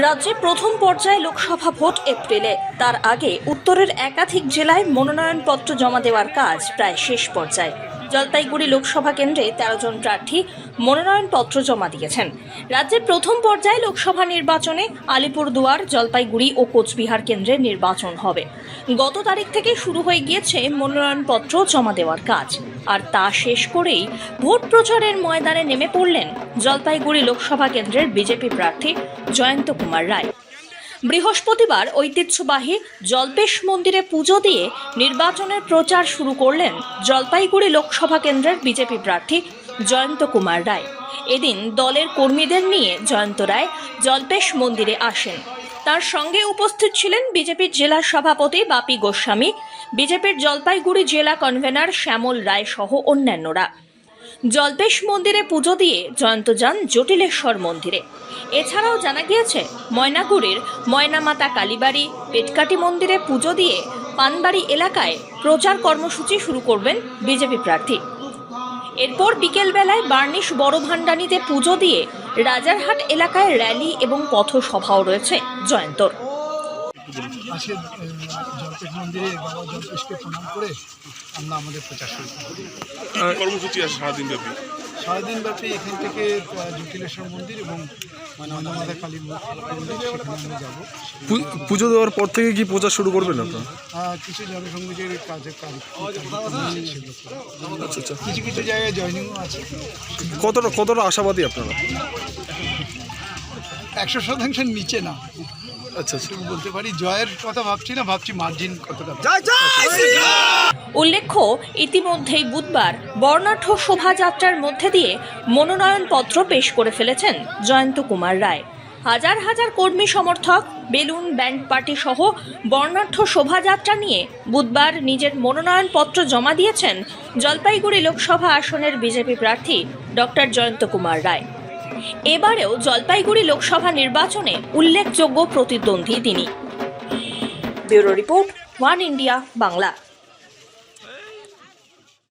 রাজ্যে প্রথম পর্যায়ে লোকসভা ভোট এপ্রিলে। তার আগে উত্তরের একাধিক জেলায় মনোনয়নপত্র জমা দেওয়ার কাজ প্রায় শেষ পর্যায়ে। জলপাইগুড়ি লোকসভা কেন্দ্রে তেরো জন প্রার্থী মনোনয়নপত্র জমা দিয়েছেন। রাজ্যের প্রথম পর্যায়ে লোকসভা নির্বাচনে আলিপুরদুয়ার, জলপাইগুড়ি ও কোচবিহার কেন্দ্রে নির্বাচন হবে। গত তারিখ থেকে শুরু হয়ে গিয়েছে মনোনয়নপত্র জমা দেওয়ার কাজ। আর তা শেষ করেই ভোট প্রচারের ময়দানে নেমে পড়লেন জলপাইগুড়ি লোকসভা কেন্দ্রের বিজেপি প্রার্থী জয়ন্ত কুমার রায়। বৃহস্পতিবার ঐতিহ্যবাহী জল্পেশ মন্দিরে পুজো দিয়ে নির্বাচনের প্রচার শুরু করলেন জলপাইগুড়ি লোকসভা কেন্দ্রের বিজেপি প্রার্থী জয়ন্ত কুমার রায়। এদিন দলের কর্মীদের নিয়ে জয়ন্ত রায় জল্পেশ মন্দিরে আসেন। তার সঙ্গে উপস্থিত ছিলেন বিজেপির জেলা সভাপতি বাপি গোস্বামী, বিজেপির জলপাইগুড়ি জেলা কনভেনার শ্যামল রায় সহ অন্যান্যরা। জল্পেশ মন্দিরে পুজো দিয়ে জয়ন্ত যান জটিলেশ্বর মন্দিরে। এছাড়াও জানা গিয়েছে, ময়নাগুড়ির ময়নামাতা কালীবাড়ি, পেটকাটি মন্দিরে পুজো দিয়ে পানবাড়ি এলাকায় প্রচার কর্মসূচি শুরু করবেন বিজেপি প্রার্থী। এরপর বিকেলবেলায় বার্নিশ বড় ভান্ডানিতে পুজো দিয়ে রাজারহাট এলাকায় র্যালি এবং পথসভাও রয়েছে জয়ন্তর। আজকে জলপেশ মন্দিরে বাবা জলপেশকে প্রণাম করে আমরা আমাদের প্রচার শুরু করি। কর্মসূচি আর সারাদিন ব্যাপী। সারাদিন ব্যাপী এখান থেকে জটিলেশ্বর মন্দির এবং ময়নামাতা কালী মন্দির সেখানে যাব। পুজো দেওয়ার পর থেকে কি প্রচার শুরু করবেন আপনারা? কিছু জনসংযোগের কাজে কাজ। আচ্ছা আচ্ছা কিছু কিছু জায়গায় জয়নিংও আছে। কতটা কতটা আশাবাদী আপনারা? একশো শতাংশের নিচে না। আচ্ছা আচ্ছা। শুধু বলতে পারি জয়ের কথা ভাবছি না ভাবছি মার্জিন কতটা উল্লেখ্য, ইতিমধ্যেই বুধবার বর্ণাঢ্য শোভাযাত্রার মধ্যে দিয়ে মনোনয়নপত্র পেশ করে ফেলেছেন জয়ন্ত কুমার রায়। হাজার হাজার কর্মী সমর্থক, বেলুন, ব্যান্ড পার্টি সহ বর্ণাঢ্য শোভাযাত্রা নিয়ে বুধবার নিজের মনোনয়নপত্র জমা দিয়েছেন জলপাইগুড়ি লোকসভা আসনের বিজেপি প্রার্থী ডক্টর জয়ন্ত কুমার রায়। এবারেও জলপাইগুড়ি লোকসভা নির্বাচনে উল্লেখযোগ্য প্রতিদ্বন্দ্বী তিনি। Bureau report, one India, Bangla.